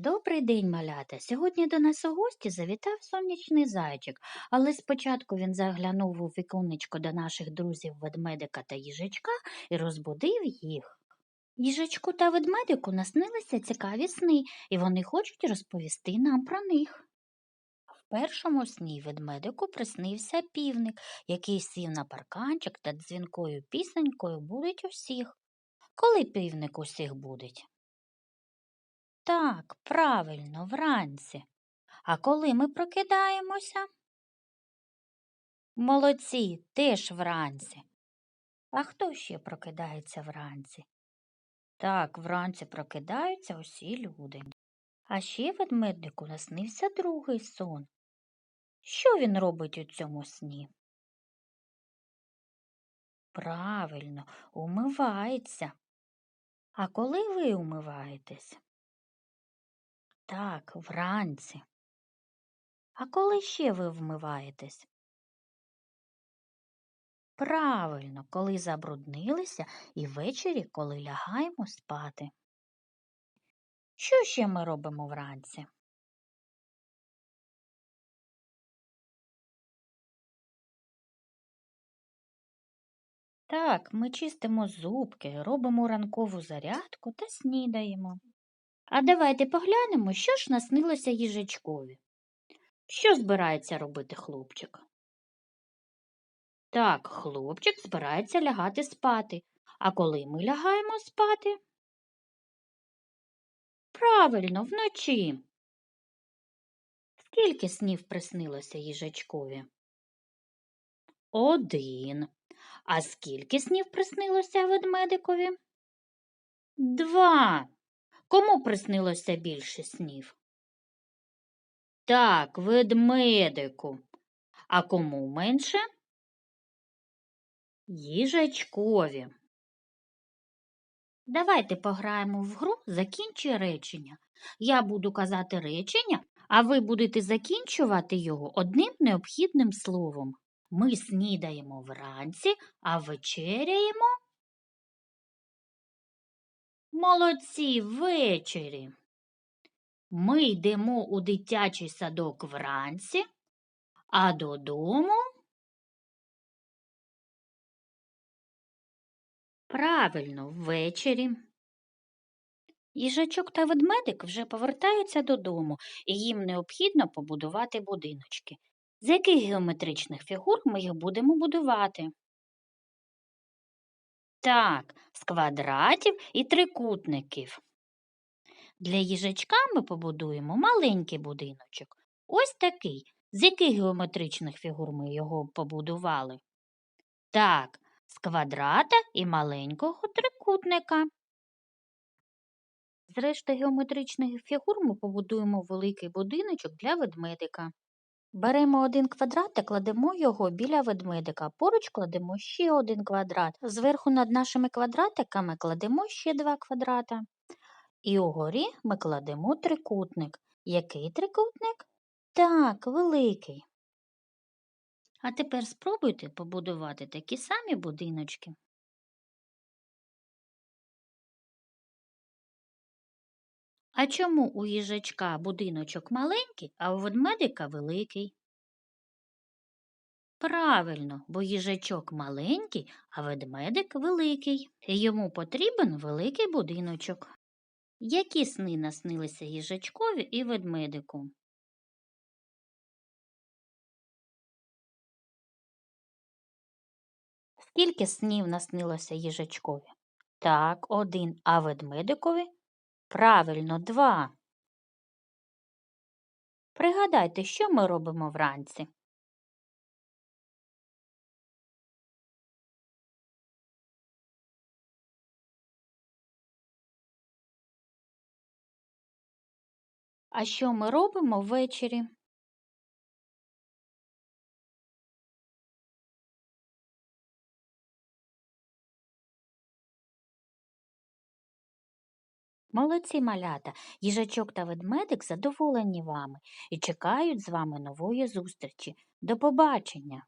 Добрий день, малята. Сьогодні до нас у гості завітав сонячний зайчик, але спочатку він заглянув у віконечко до наших друзів ведмедика та їжачка і розбудив їх. Їжачку та ведмедику наснилися цікаві сни, і вони хочуть розповісти нам про них. В першому сні ведмедику приснився півник, який сів на парканчик та дзвінкою пісенькою будить усіх. Коли півник усіх будить? Так, правильно, вранці. А коли ми прокидаємося? Молодці, теж вранці. А хто ще прокидається вранці? Так, вранці прокидаються усі люди. А ще ведмедику наснився другий сон. Що він робить у цьому сні? Правильно, умивається. А коли ви умиваєтесь? Так, вранці. А коли ще ви вмиваєтесь? Правильно, коли забруднилися і ввечері, коли лягаємо спати. Що ще ми робимо вранці? Так, ми чистимо зубки, робимо ранкову зарядку та снідаємо. А давайте поглянемо, що ж наснилося їжачкові. Що збирається робити хлопчик? Так, хлопчик збирається лягати спати. А коли ми лягаємо спати? Правильно, вночі. Скільки снів приснилося їжачкові? Один. А скільки снів приснилося ведмедикові? Два. Кому приснилося більше снів? Так, ведмедику. А кому менше? Їжачкові. Давайте пограємо в гру Закінчуй речення. Я буду казати речення, а ви будете закінчувати його одним необхідним словом. Ми снідаємо вранці, а вечеряємо. Молодці ввечері. Ми йдемо у дитячий садок вранці, а додому. Правильно, ввечері. Їжачок та ведмедик вже повертаються додому, і їм необхідно побудувати будиночки. З яких геометричних фігур ми їх будемо будувати? Так, з квадратів і трикутників. Для їжачка ми побудуємо маленький будиночок. Ось такий. З яких геометричних фігур ми його побудували? Так, з квадрата і маленького трикутника. З решти геометричних фігур ми побудуємо великий будиночок для ведмедика. Беремо один квадрат та кладемо його біля ведмедика. Поруч кладемо ще один квадрат. Зверху над нашими квадратиками кладемо ще два квадрата. І угорі ми кладемо трикутник. Який трикутник? Так, великий. А тепер спробуйте побудувати такі самі будиночки. А чому у їжачка будиночок маленький, а у ведмедика великий? Правильно, бо їжачок маленький, а ведмедик великий. І йому потрібен великий будиночок. Які сни наснилися їжачкові і ведмедику? Скільки снів наснилося їжачкові? Так, один, а ведмедикові? Правильно, два. Пригадайте, що ми робимо вранці? А що ми робимо ввечері? Молодці малята, їжачок та ведмедик задоволені вами і чекають з вами нової зустрічі. До побачення!